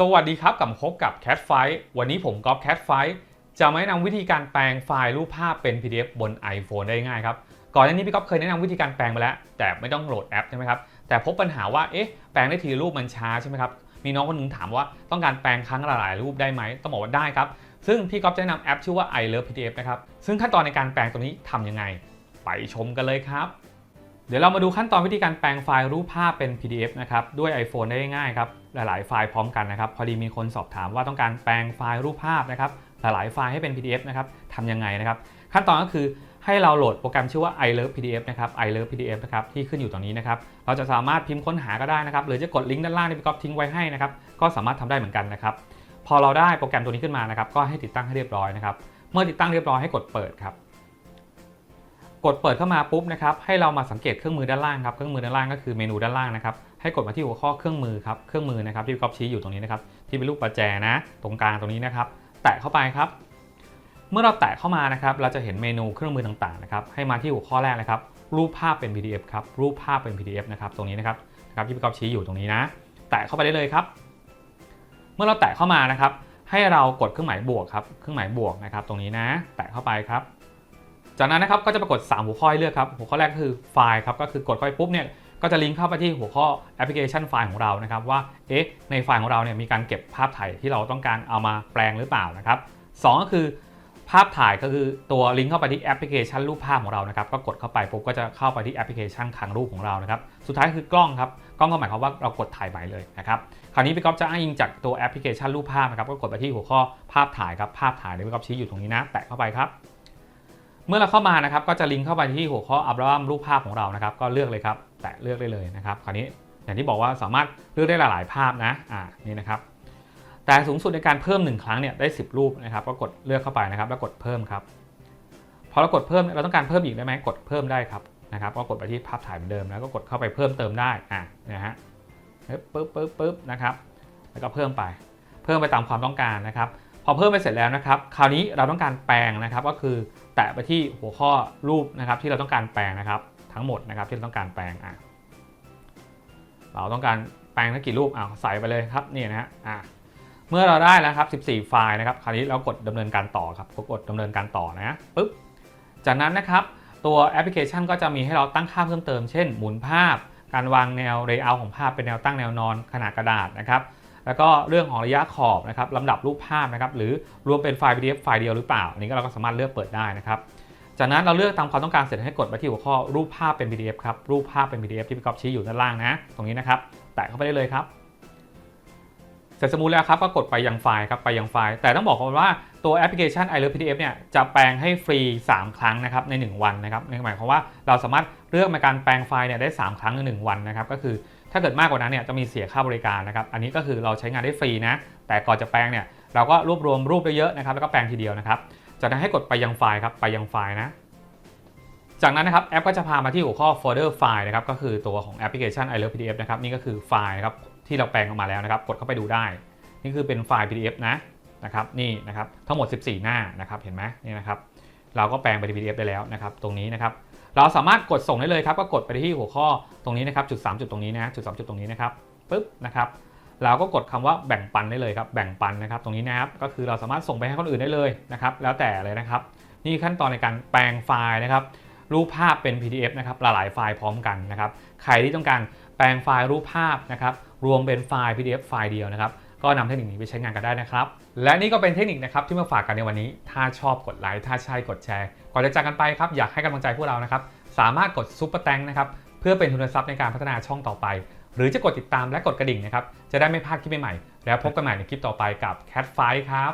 สวัสดีครับกลับพบกับ Cat Fight วันนี้ผมก๊อฟ Cat f i จะมาแนะนำวิธีการแปลงไฟล์รูปภาพเป็น PDF บน iPhone ได้ง่ายครับ ก่อนหน้านี้พี่ก๊อฟเคยแนะนำวิธีการแปลงไปแล้ว แต่ไม่ต้องโหลดแอปใช่ไหมครับ แต่พบปัญหาว่า เอ๊ะ แปลงได้ทีรูปมันช้าใช่ไหมครับ มีน้องคนหนึงถามว่าต้องการแปลงครั้งละหลายรูปได้ไหม ต้องบอกว่าได้ครับ ซึ่งพี่ก๊อฟจะแนะนำแอปชื่อว่า i Love PDF นะครับ ซึ่งขั้นตอนในการแปลงตัวนี้ทำยังไง ไปชมกันเลยครับ เดี๋ยวเรามาดูขั้นตอนวิธีการแปลงไฟล์รูปภาพเป็น PDF นะครับ ด้วย iPhone ได้ง่ายครับ หลาย ๆ ไฟล์พร้อมกันนะครับ พอดีมีคนสอบถามว่าต้องการแปลงไฟล์รูปภาพนะครับ หลาย ๆ ไฟล์ให้เป็น PDF นะครับทำยังไงนะครับ ขั้นตอนก็คือให้เราโหลดโปรแกรมชื่อว่า i Love PDF นะครับ i Love PDF นะครับที่ขึ้นอยู่ตรงนี้นะครับ เราจะสามารถพิมพ์ค้นหาก็ได้นะครับ หรือจะกดลิงก์ด้านล่างที่พี่ก๊อฟทิ้งไว้ให้นะครับ ก็สามารถทำได้เหมือนกันนะครับ พอเราได้โปรแกรมตัวนี้ขึ้นมานะครับ ก็ให้ติดตั้งให้เรียบร้อยนะครับ เมื่อติดตั้งเรียบร้อยให้กดเปิดครับ กดเปิดเข้ามาปุ๊บนะครับให้เรามาสังเกตเครื่องมือด้านล่างครับเครื่องมือด้านล่างก็คือเมนูด้านล่างนะครับให้กดมาที่หัวข้อเครื่องมือครับเครื่องมือนะครับที่ก๊อฟชี้อยู่ตรงนี้นะครับที่เป็นรูปประแจนะ ตรงกลางตรงนี้นะครับ แตะเข้าไปครับ เมื่อเราแตะเข้ามานะครับเราจะเห็นเมนูเครื่องมือต่างๆนะครับให้มาที่หัวข้อแรกนะครับรูปภาพเป็น PDF ครับรูปภาพเป็น PDF นะครับตรงนี้นะครับนะครับที่พี่ก๊อฟชี้อยู่ตรงนี้นะ แตะเข้าไปได้เลยครับ เมื่อเราแตะเข้ามานะครับ ให้เรากดเครื่องหมายบวกครับเครื่องหมายบวกนะครับ ตรงนี้นะ แตะเข้าไปครับ จากนั้นนะครับก็จะปรากฏ 3 หัวข้อให้เลือกครับ หัวข้อแรกคือไฟล์ครับ ก็คือกดเข้าไปปุ๊บเนี่ยก็จะลิงก์เข้าไปที่หัวข้อแอปพลิเคชันไฟล์ของเรานะครับว่า เอ๊ะ ในไฟล์ของเราเนี่ยมีการเก็บภาพถ่ายที่เราต้องการเอามาแปลงหรือเปล่านะครับสองก็คือภาพถ่ายก็คือตัวลิงก์เข้าไปที่แอปพลิเคชันรูปภาพของเรานะครับ ก็กดเข้าไปปุ๊บก็จะเข้าไปที่แอปพลิเคชันขังรูปของเรานะครับ สุดท้ายคือกล้องครับ กล้องก็หมายความว่าเรากดถ่ายใหม่เลยนะครับ คราวนี้พี่ก๊อฟจะอ้างอิงจากตัวแอปพลิเคชันรูปภาพนะครับ ก็กดไปที่หัวข้อภาพถ่ายครับ ภาพถ่ายเดี๋ยวพี่ก๊อฟชี้อยู่ตรงนี้นะ แตะเข้าไปครับ เมื่อเราเข้ามานะครับก็จะลิงก์เข้าไปที่หัวข้ออัลบั้มรูปภาพของเรานะครับก็เลือกเลยครับ แตะเลือกได้เลยนะครับคราวนี้อย่างที่บอกว่าสามารถเลือกได้หลาย ๆ ภาพนะอ่านี่นะครับแต่สูงสุดในการเพิ่ม 1 ครั้งเนี่ยได้ 10 รูปนะครับก็กดเลือกเข้าไปนะครับ แล้วกดเพิ่มครับพอเรากดเพิ่มเราต้องการเพิ่มอีกได้ไหมกดเพิ่มได้ครับนะครับก็กดไปที่ภาพถ่ายเหมือนเดิมแล้วก็กดเข้าไปเพิ่มเติมได้อ่านะฮะปึ๊บปึ๊บปึ๊บนะครับแล้วก็เพิ่มไป เพิ่มไปตามความต้องการนะครับ พอเพิ่มไปเสร็จแล้วนะครับ คราวนี้เราต้องการแปลงนะครับ ก็คือแตะไปที่หัวข้อรูปนะครับ ที่เราต้องการแปลงนะครับ ทั้งหมดนะครับที่เราต้องการแปลงอะเราต้องการแปลงทั้งกี่รูปอะใส่ไปเลยครับนี่นะฮะอะเมื่อเราได้แล้วครับ 14 ไฟล์นะครับ คราวนี้เรากดดำเนินการต่อครับก็กดดำเนินการต่อนะปึ๊บจากนั้นนะครับ ตัวแอปพลิเคชันก็จะมีให้เราตั้งค่าเพิ่มเติม เช่น หมุนภาพ การวางแนว layout ของภาพเป็นแนวตั้งแนวนอนขนาดกระดาษนะครับ แล้วก็เรื่องของระยะขอบนะครับลำดับรูปภาพนะครับหรือรวมเป็นไฟล์ PDF ไฟล์เดียวหรือเปล่าอันนี้ก็เราก็สามารถเลือกเปิดได้นะครับจากนั้นเราเลือกตามความต้องการเสร็จให้กดไปที่หัวข้อรูปภาพเป็น PDF ครับรูปภาพเป็น PDF ที่พี่ก๊อฟชี้อยู่ด้านล่างนะ ตรงนี้นะครับแตะเข้าไปได้เลยครับเสร็จสมมูลแล้วครับก็กดไปยังไฟล์ครับไปยังไฟล์ แต่ต้องบอกก่อนว่าตัวแอปพลิเคชัน i Love PDF เนี่ยจะแปลงให้ฟรี 3 ครั้งนะครับใน 1 วันนะครับนั่นหมายความว่าเราสามารถเลือกในการแปลงไฟล์เนี่ยได้ 3 ครั้งใน 1 วันนะครับก็คือ ถ้าเกิดมากกว่านั้นเนี่ยจะมีเสียค่าบริการนะครับอันนี้ก็คือเราใช้งานได้ฟรีนะแต่ก่อนจะแปลงเนี่ยเราก็รวบรวมรูปเยอะๆนะครับแล้วก็แปลงทีเดียวนะครับจากนั้นให้กดไปยังไฟล์ครับไปยังไฟล์นะจากนั้นนะครับแอปก็จะพามาที่หัวข้อโฟลเดอร์ไฟล์นะครับก็คือตัวของแอปพลิเคชัน i Love PDF นะครับนี่ก็คือไฟล์นะครับที่เราแปลงออกมาแล้วนะครับ กดเข้าไปดูได้ นี่คือเป็นไฟล์ PDF นะนะครับนี่นะครับทั้งหมด 14 หน้านะครับเห็นไหมนี่นะครับเราก็แปลงไปเป็น PDF ได้แล้วนะครับตรงนี้นะครับ เราสามารถกดส่งได้เลยครับก็กดไปที่หัวข้อตรงนี้นะครับจุด 3 จุดตรงนี้นะจุด 3 จุดตรงนี้นะครับปึ๊บนะครับเราก็กดคำว่าแบ่งปันได้เลยครับแบ่งปันนะครับตรงนี้นะครับก็คือเราสามารถส่งไปให้คนอื่นได้เลยนะครับแล้วแต่เลยนะครับ นี่ขั้นตอนในการแปลงไฟล์นะครับรูปภาพเป็น PDF นะครับหลายไฟล์พร้อมกันนะครับใครที่ต้องการแปลงไฟล์รูปภาพนะครับรวมเป็นไฟล์ PDF ไฟล์เดียวนะครับ ก็นำเทคนิคนี้ไปใช้งานกันได้นะครับ และนี่ก็เป็นเทคนิคนะครับที่มาฝากกันในวันนี้ ถ้าชอบกดไลค์ถ้าใช่กดแชร์ก่อนจะจากกันไปครับอยากให้กำลังใจพวกเรานะครับสามารถกดซุปเปอร์แตงนะครับเพื่อเป็นทุนทรัพย์ในการพัฒนาช่องต่อไป หรือจะกดติดตามและกดกระดิ่งนะครับจะได้ไม่พลาดคลิปใหม่ๆแล้วพบกันใหม่ในคลิปต่อไปกับ Cat f i ครับ